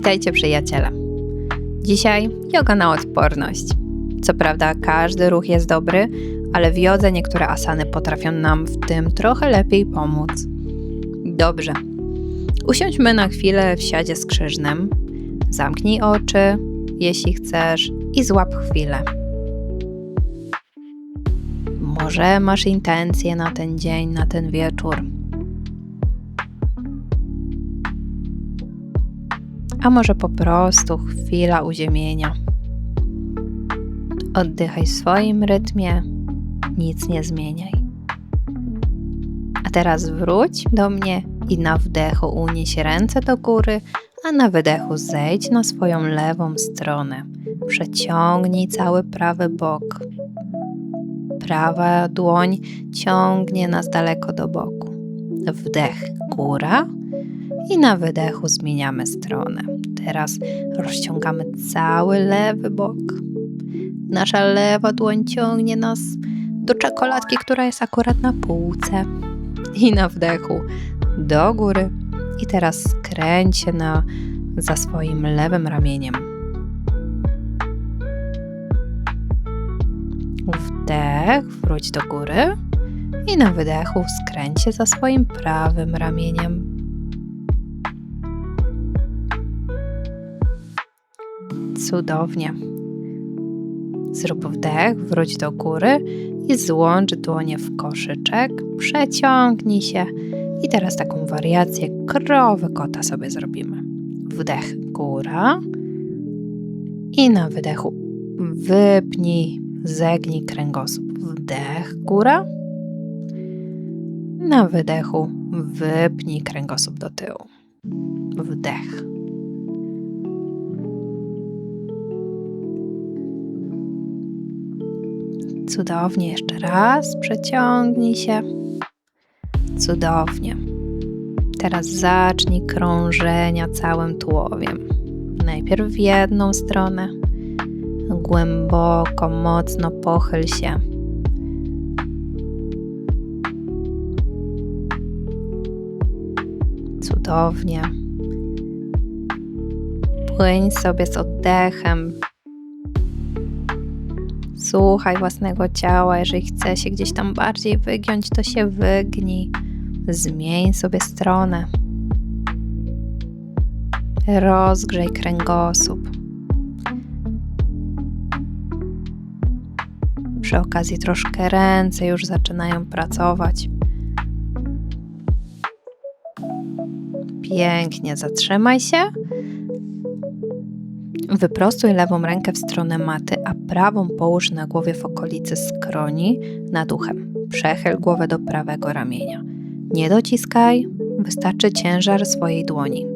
Witajcie przyjaciele. Dzisiaj yoga na odporność. Co prawda każdy ruch jest dobry, ale w jodze niektóre asany potrafią nam w tym trochę lepiej pomóc. Dobrze. Usiądźmy na chwilę w siadzie skrzyżnym. Zamknij oczy, jeśli chcesz, i złap chwilę. Może masz intencje na ten dzień, na ten wieczór. A może po prostu chwila uziemienia. Oddychaj w swoim rytmie, nic nie zmieniaj. A teraz wróć do mnie i na wdechu unieś ręce do góry, a na wydechu zejdź na swoją lewą stronę. Przeciągnij cały prawy bok. Prawa dłoń ciągnie nas daleko do boku. Wdech góra i na wydechu zmieniamy stronę. Teraz rozciągamy cały lewy bok. Nasza lewa dłoń ciągnie nas do czekoladki, która jest akurat na półce. I na wdechu do góry. I teraz skręć na, za swoim lewym ramieniem. Wdech, wróć do góry. I na wydechu skręć za swoim prawym ramieniem. Cudownie. Zrób wdech, wróć do góry i złącz dłonie w koszyczek, przeciągnij się i teraz taką wariację krowy kota sobie zrobimy. Wdech góra i na wydechu wypnij, zegnij kręgosłup. Wdech góra. Na wydechu wypnij kręgosłup do tyłu. Wdech. Cudownie, jeszcze raz przeciągnij się. Cudownie. Teraz zacznij krążenia całym tułowiem. Najpierw w jedną stronę. Głęboko, mocno pochyl się. Cudownie. Płyń sobie z oddechem Słuchaj własnego ciała. Jeżeli chce się gdzieś tam bardziej wygiąć, to się wygnij. Zmień sobie stronę. Rozgrzej kręgosłup. Przy okazji troszkę ręce już zaczynają pracować. Pięknie, zatrzymaj się Wyprostuj lewą rękę w stronę maty, a prawą połóż na głowie w okolicy skroni nad uchem. Przechyl głowę do prawego ramienia. Nie dociskaj, wystarczy ciężar swojej dłoni.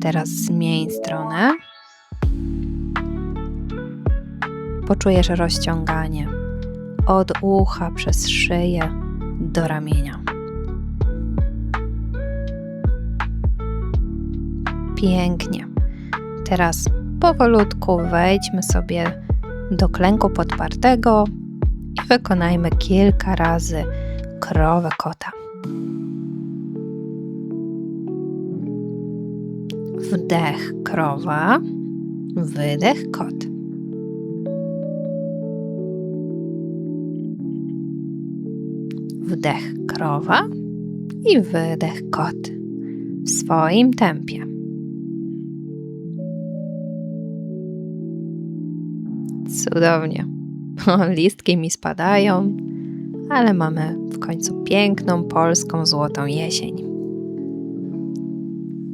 Teraz zmień stronę. Poczujesz rozciąganie od ucha przez szyję do ramienia. Pięknie. Teraz powolutku wejdźmy sobie do klęku podpartego i wykonajmy kilka razy krowę kota. Wdech krowa, wydech kot. Wdech krowa i wydech kot w swoim tempie. Cudownie. Listki mi spadają, ale mamy w końcu piękną polską złotą jesień.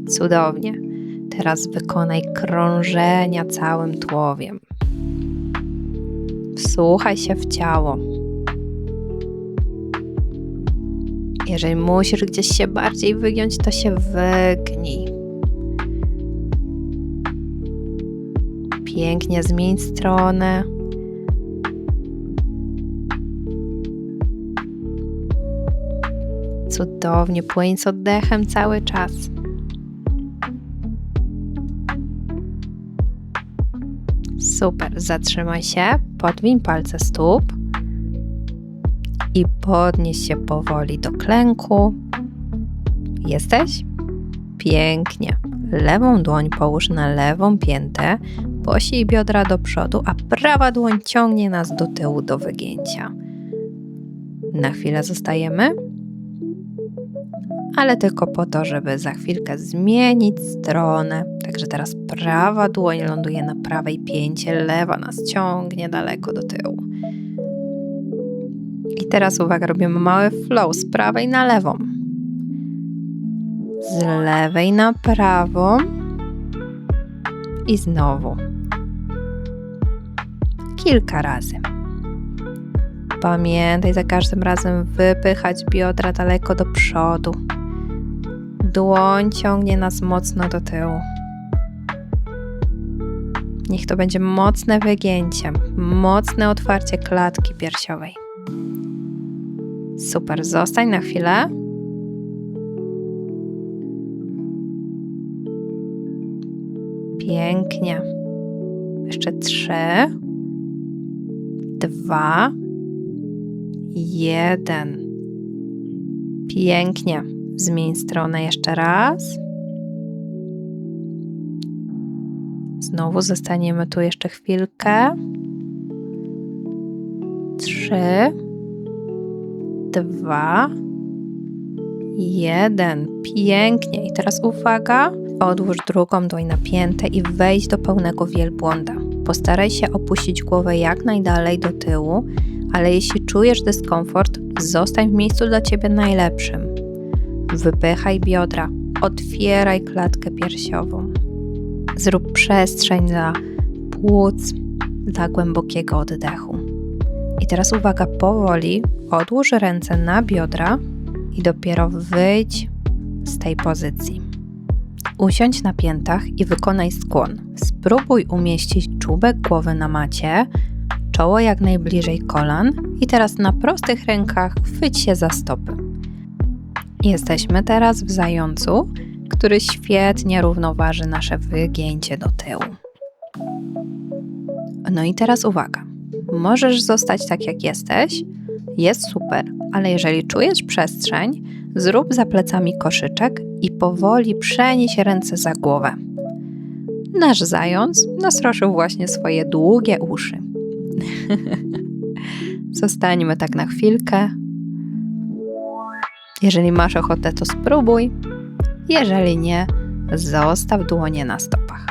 Cudownie. Teraz wykonaj krążenia całym tułowiem. Wsłuchaj się w ciało. Jeżeli musisz gdzieś się bardziej wygiąć, to się wygnij. Pięknie zmień stronę. Cudownie płyń z oddechem cały czas. Super, zatrzymaj się, podwiń palce stóp i podnieś się powoli do klęku. Jesteś? Pięknie. Lewą dłoń połóż na lewą piętę, posij biodra do przodu, a prawa dłoń ciągnie nas do tyłu do wygięcia. Na chwilę zostajemy, ale tylko po to, żeby za chwilkę zmienić stronę. Także teraz prawa dłoń ląduje na prawej pięcie, lewa nas ciągnie daleko do tyłu. I teraz uwaga, robimy mały flow z prawej na lewą. Z lewej na prawą. I znowu. Kilka razy. Pamiętaj za każdym razem wypychać biodra daleko do przodu. Dłoń ciągnie nas mocno do tyłu. Niech to będzie mocne wygięcie, mocne otwarcie klatki piersiowej. Super, zostań na chwilę. Pięknie. Jeszcze trzy, dwa, jeden. Pięknie. Zmień stronę jeszcze raz. Znowu zostaniemy tu jeszcze chwilkę. Trzy, dwa, jeden. Pięknie. I teraz uwaga. Odłóż drugą dłoń na piętę i wejdź do pełnego wielbłąda. Postaraj się opuścić głowę jak najdalej do tyłu, ale jeśli czujesz dyskomfort, zostań w miejscu dla Ciebie najlepszym. Wypychaj biodra, otwieraj klatkę piersiową. Zrób przestrzeń dla płuc, dla głębokiego oddechu. I teraz uwaga, powoli odłóż ręce na biodra i dopiero wyjdź z tej pozycji. Usiądź na piętach i wykonaj skłon. Spróbuj umieścić czubek głowy na macie, czoło jak najbliżej kolan i teraz na prostych rękach chwyć się za stopy. Jesteśmy teraz w zającu, który świetnie równoważy nasze wygięcie do tyłu. No i teraz uwaga. Możesz zostać tak jak jesteś, jest super, ale jeżeli czujesz przestrzeń, zrób za plecami koszyczek i powoli przenieś ręce za głowę. Nasz zając nasroszył właśnie swoje długie uszy. Zostańmy tak na chwilkę. Jeżeli masz ochotę, to spróbuj. Jeżeli nie, zostaw dłonie na stopach.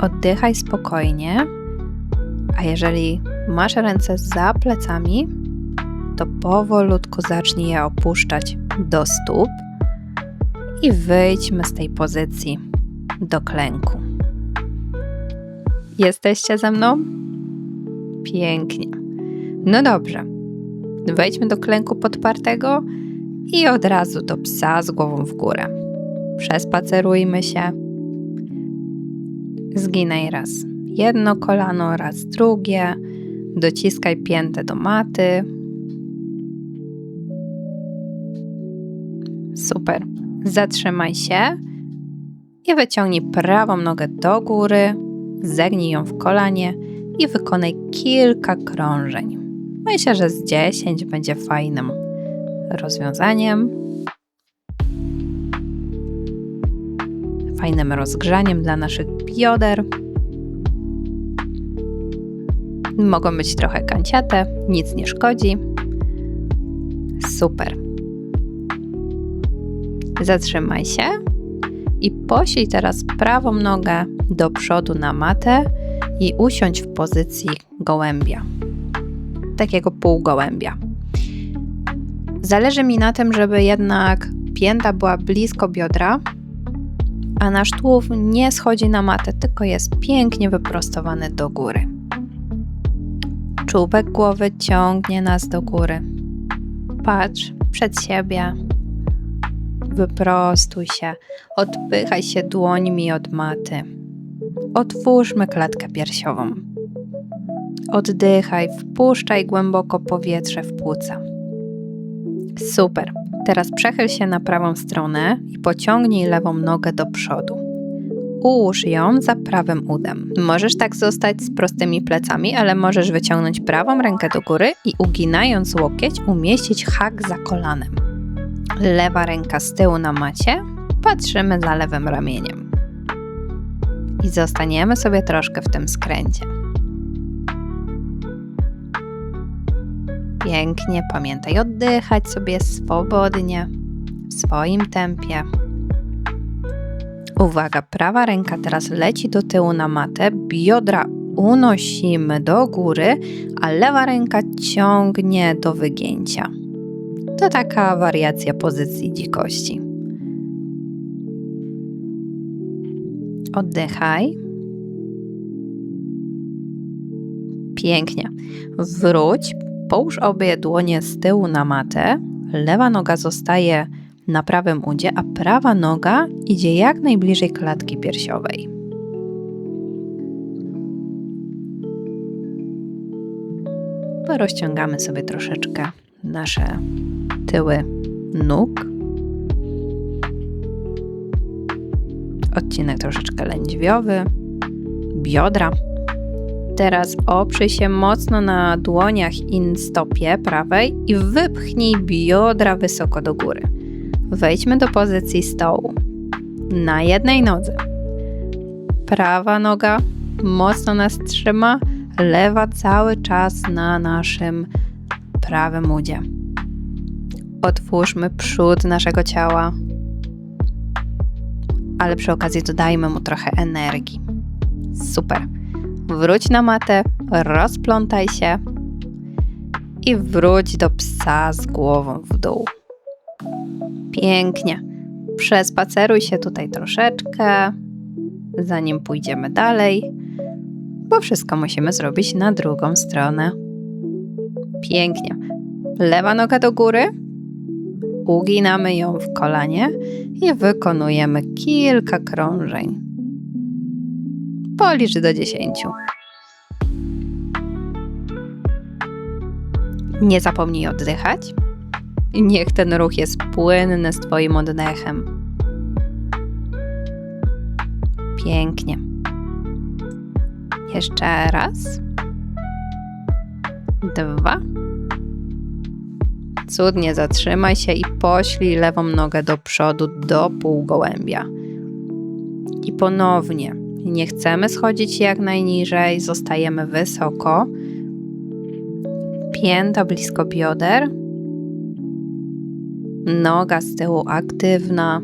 Oddychaj spokojnie, a jeżeli masz ręce za plecami, to powolutku zacznij je opuszczać do stóp i wyjdźmy z tej pozycji do klęku. Jesteście ze mną? Pięknie. No dobrze. Wejdźmy do klęku podpartego i od razu do psa z głową w górę. Przespacerujmy się. Zginaj raz jedno kolano, raz drugie. Dociskaj piętę do maty. Super. Zatrzymaj się i wyciągnij prawą nogę do góry, zegnij ją w kolanie i wykonaj kilka krążeń. Myślę, że z 10 będzie fajnym rozwiązaniem. Fajnym rozgrzaniem dla naszych bioder. Mogą być trochę kanciate, nic nie szkodzi. Super. Zatrzymaj się i posiej teraz prawą nogę do przodu na matę i usiądź w pozycji gołębia. Takiego półgołębia. Zależy mi na tym, żeby jednak pięta była blisko biodra, a nasz tułów nie schodzi na matę, tylko jest pięknie wyprostowany do góry. Czubek głowy ciągnie nas do góry. Patrz przed siebie. Wyprostuj się, odpychaj się dłońmi od maty. Otwórzmy klatkę piersiową. Oddychaj, wpuszczaj głęboko powietrze w płuca. Super. Teraz przechyl się na prawą stronę i pociągnij lewą nogę do przodu. Ułóż ją za prawym udem. Możesz tak zostać z prostymi plecami, ale możesz wyciągnąć prawą rękę do góry i uginając łokieć umieścić hak za kolanem. Lewa ręka z tyłu na macie, patrzymy za lewym ramieniem. I zostaniemy sobie troszkę w tym skręcie. Pięknie, pamiętaj oddychać sobie swobodnie, w swoim tempie. Uwaga, prawa ręka teraz leci do tyłu na matę, biodra unosimy do góry, a lewa ręka ciągnie do wygięcia. To taka wariacja pozycji dzikości. Oddychaj. Pięknie. Wróć, połóż obie dłonie z tyłu na matę. Lewa noga zostaje na prawym udzie, a prawa noga idzie jak najbliżej klatki piersiowej. Porozciągamy sobie troszeczkę nasze tyły nóg. Odcinek troszeczkę lędźwiowy, biodra. Teraz oprzyj się mocno na dłoniach i stopie prawej i wypchnij biodra wysoko do góry. Wejdźmy do pozycji stołu. Na jednej nodze. Prawa noga mocno nas trzyma, lewa cały czas na naszym prawym udzie. Otwórzmy przód naszego ciała, ale przy okazji dodajmy mu trochę energii. Super. Wróć na matę, rozplątaj się i wróć do psa z głową w dół. Pięknie. Przespaceruj się tutaj troszeczkę, zanim pójdziemy dalej, bo wszystko musimy zrobić na drugą stronę. Pięknie. Lewa noga do góry, uginamy ją w kolanie i wykonujemy kilka krążeń. Policz do dziesięciu. Nie zapomnij oddychać. Niech ten ruch jest płynny z Twoim oddechem. Pięknie. Jeszcze raz. Dwa. Cudnie zatrzymaj się i poślij lewą nogę do przodu do półgołębia. I ponownie. Nie chcemy schodzić jak najniżej, zostajemy wysoko. Pięta blisko bioder. Noga z tyłu aktywna.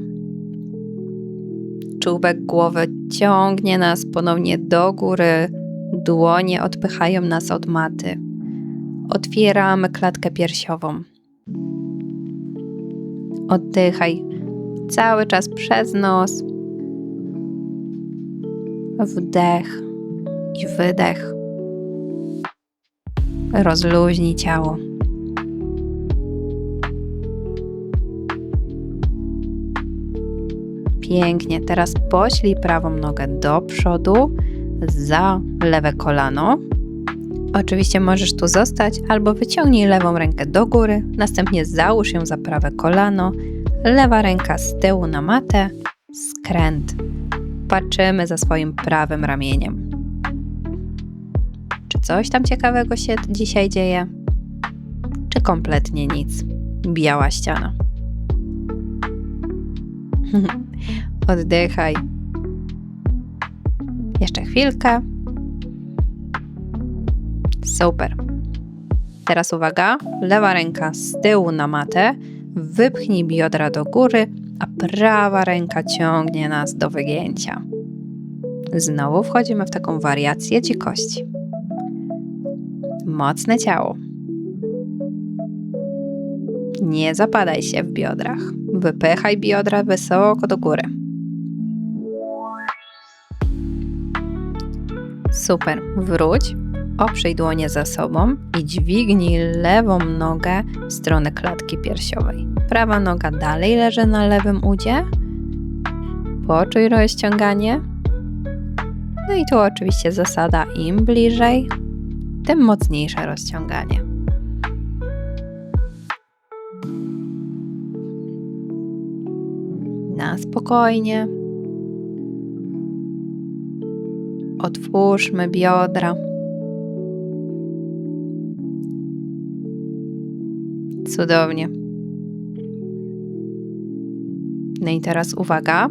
Czubek głowy ciągnie nas ponownie do góry. Dłonie odpychają nas od maty. Otwieramy klatkę piersiową. Oddychaj cały czas przez nos. Wdech i wydech. Rozluźnij ciało. Pięknie. Teraz poślij prawą nogę do przodu za lewe kolano. Oczywiście możesz tu zostać albo wyciągnij lewą rękę do góry, następnie załóż ją za prawe kolano, lewa ręka z tyłu na matę, skręt. Patrzymy za swoim prawym ramieniem. Czy coś tam ciekawego się dzisiaj dzieje? Czy kompletnie nic? Biała ściana. Oddychaj. Jeszcze chwilkę. Super. Teraz uwaga, lewa ręka z tyłu na matę, wypchnij biodra do góry, a prawa ręka ciągnie nas do wygięcia. Znowu wchodzimy w taką wariację dzikości. Mocne ciało. Nie zapadaj się w biodrach. Wypychaj biodra wysoko do góry. Super. Wróć, oprzyj dłonie za sobą i dźwignij lewą nogę w stronę klatki piersiowej. Prawa noga dalej leży na lewym udzie. Poczuj rozciąganie. No i tu oczywiście zasada im bliżej, tym mocniejsze rozciąganie. Na spokojnie. Otwórzmy biodra. Cudownie. No i teraz uwaga.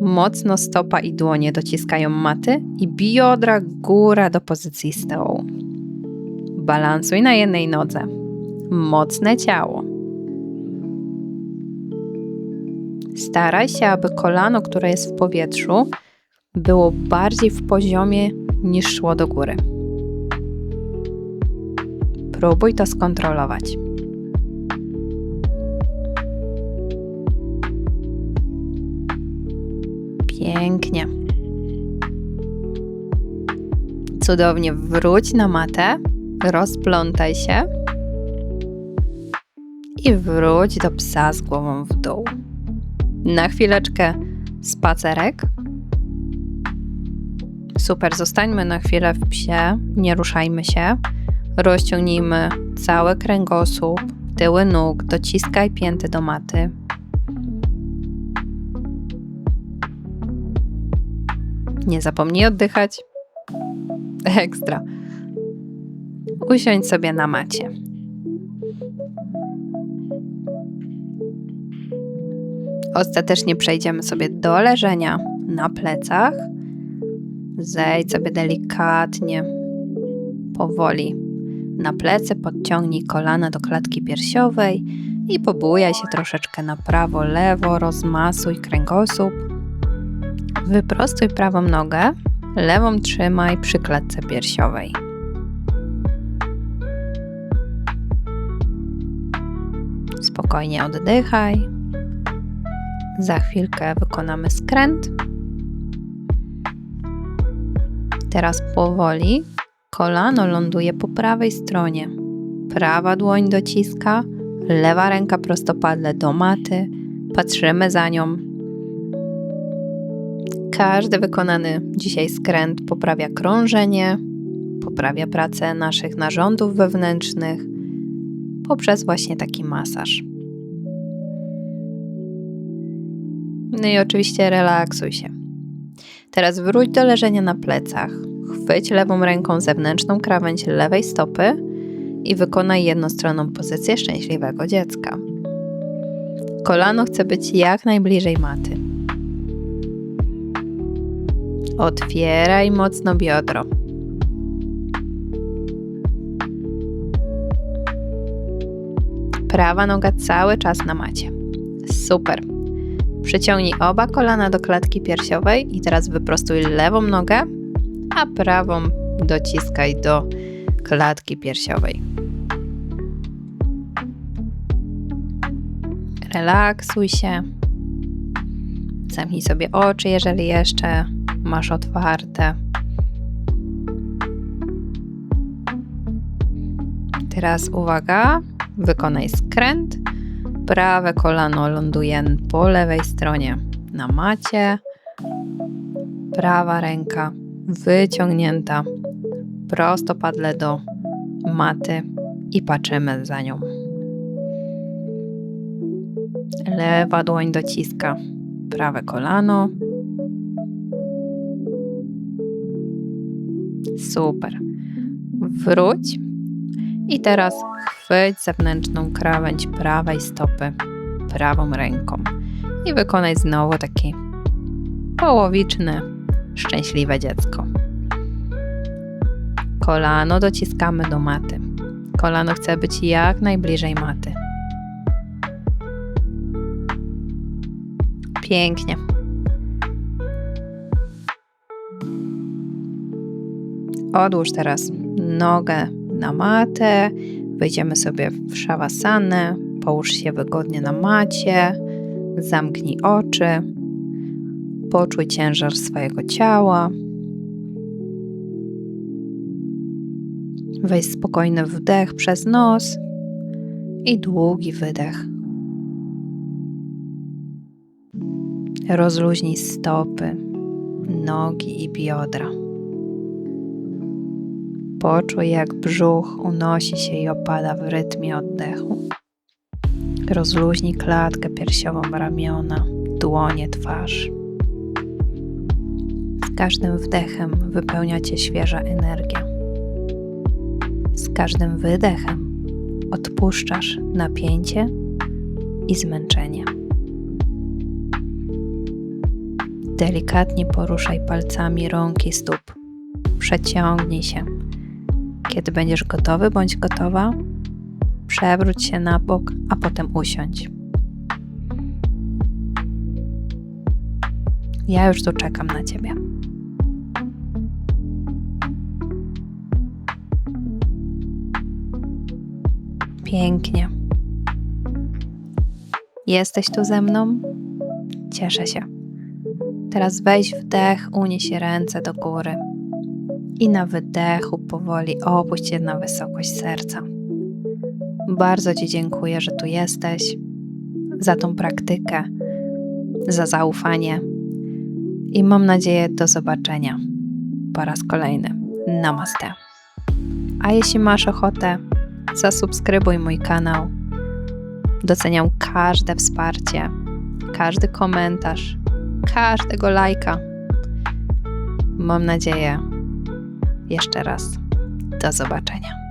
Mocno stopa i dłonie dociskają maty i biodra góra do pozycji stołu. Balansuj na jednej nodze. Mocne ciało. Staraj się, aby kolano, które jest w powietrzu, było bardziej w poziomie niż szło do góry. Próbuj to skontrolować. Pięknie. Cudownie wróć na matę, rozplątaj się i wróć do psa z głową w dół. Na chwileczkę spacerek. Super, zostańmy na chwilę w psie, nie ruszajmy się. Rozciągnijmy cały kręgosłup, tyły nóg, dociskaj pięty do maty. Nie zapomnij oddychać. Ekstra. Usiądź sobie na macie. Ostatecznie przejdziemy sobie do leżenia na plecach. Zejdź sobie delikatnie, powoli na plecy, podciągnij kolana do klatki piersiowej i pobujaj się troszeczkę na prawo, lewo, rozmasuj kręgosłup. Wyprostuj prawą nogę, lewą trzymaj przy klatce piersiowej. Spokojnie oddychaj. Za chwilkę wykonamy skręt. Teraz powoli kolano ląduje po prawej stronie. Prawa dłoń dociska, lewa ręka prostopadle do maty. Patrzymy za nią. Każdy wykonany dzisiaj skręt poprawia krążenie, poprawia pracę naszych narządów wewnętrznych poprzez właśnie taki masaż. No i oczywiście relaksuj się. Teraz wróć do leżenia na plecach. Chwyć lewą ręką zewnętrzną krawędź lewej stopy i wykonaj jednostronną pozycję szczęśliwego dziecka. Kolano chce być jak najbliżej maty. Otwieraj mocno biodro. Prawa noga cały czas na macie. Super. Przyciągnij oba kolana do klatki piersiowej i teraz wyprostuj lewą nogę, a prawą dociskaj do klatki piersiowej. Relaksuj się. Zamknij sobie oczy, jeżeli jeszcze masz otwarte. Teraz uwaga, wykonaj skręt prawe kolano ląduje po lewej stronie na macie, prawa ręka wyciągnięta prostopadle do maty i patrzymy za nią. Lewa dłoń dociska prawe kolano. Super. Wróć i teraz chwyć zewnętrzną krawędź prawej stopy prawą ręką i wykonaj znowu takie połowiczne, szczęśliwe dziecko. Kolano dociskamy do maty. Kolano chce być jak najbliżej maty. Pięknie. Odłóż teraz nogę na matę, wejdziemy sobie w szawasanę, połóż się wygodnie na macie, zamknij oczy, poczuj ciężar swojego ciała. Weź spokojny wdech przez nos i długi wydech. Rozluźnij stopy, nogi i biodra. Poczuj, jak brzuch unosi się i opada w rytmie oddechu. Rozluźnij klatkę piersiową ramiona, dłonie, twarz. Każdym wdechem wypełnia cię świeża energia. Z każdym wydechem odpuszczasz napięcie i zmęczenie. Delikatnie poruszaj palcami rąk i stóp. Przeciągnij się. Kiedy będziesz gotowy bądź gotowa, przewróć się na bok, a potem usiądź. Ja już tu czekam na ciebie. Pięknie. Jesteś tu ze mną? Cieszę się. Teraz weź wdech, unieś ręce do góry i na wydechu powoli opuść je na wysokość serca. Bardzo Ci dziękuję, że tu jesteś, za tą praktykę, za zaufanie i mam nadzieję do zobaczenia po raz kolejny. Namaste. A jeśli masz ochotę, zasubskrybuj mój kanał. Doceniam każde wsparcie, każdy komentarz, każdego lajka. Mam nadzieję, jeszcze raz, do zobaczenia.